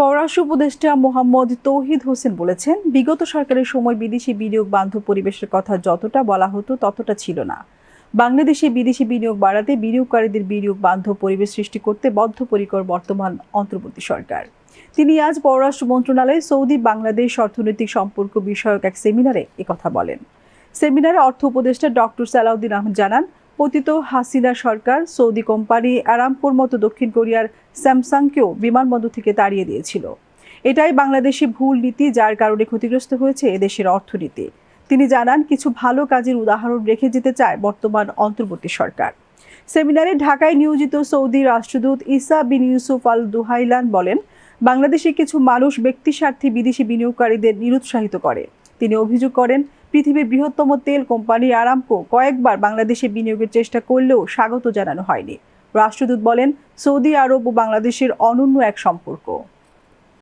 পররাষ্ট্র উপদেষ্টা মোহাম্মদ তৌহিদ হোসেন বলেছেন, বিগত সরকারের সময় বিদেশি বিনিয়োগ বান্ধব পরিবেশের কথা যতটা বলা হতো ততটা ছিল না। বাংলাদেশে বিদেশি বিনিয়োগ বাড়াতে বিনিয়োগকারীদের বিনিয়োগ বান্ধব পরিবেশ সৃষ্টি করতে বদ্ধপরিকর বর্তমান অন্তর্বর্তী সরকার। তিনি আজ পররাষ্ট্র মন্ত্রণালয়ে সৌদি, বাংলাদেশ অর্থনৈতিক সম্পর্ক বিষয়ক এক সেমিনারে একথা বলেন। সেমিনারে অর্থ উপদেষ্টা ডক্টর সালাউদ্দিন আহমদ জানান পতিত হাসিনা সরকার সৌদি কোম্পানি আরামপুর মতো দক্ষিণ কোরিয়ার স্যামসাংকেও বিমানবন্দর থেকে তাড়িয়ে দিয়েছিল। এটাই বাংলাদেশি ভুল নীতি যার কারণে ক্ষতিগ্রস্ত হয়েছে এদেশের অর্থনীতি। তিনি জানান, কিছু ভালো কাজের উদাহরণ রেখে যেতে চায় বর্তমান অন্তর্বর্তী সরকার। সেমিনারে ঢাকায় নিয়োজিত সৌদি রাষ্ট্রদূত ইসা বিন ইউসুফ আল দুহাইলান বলেন, বাংলাদেশে কিছু মানুষ ব্যক্তি স্বার্থে বিদেশি বিনিয়োগকারীদের নিরুৎসাহিত করে। তিনি অভিযোগ করেন পৃথিবীর বৃহত্তম তেল কোম্পানি আরামকো কয়েকবার বাংলাদেশে বিনিয়োগের চেষ্টা করলেও স্বাগত জানানো হয়নি। রাষ্ট্রদূত বলেন, সৌদি আরব ও বাংলাদেশের অনন্য এক সম্পর্ক।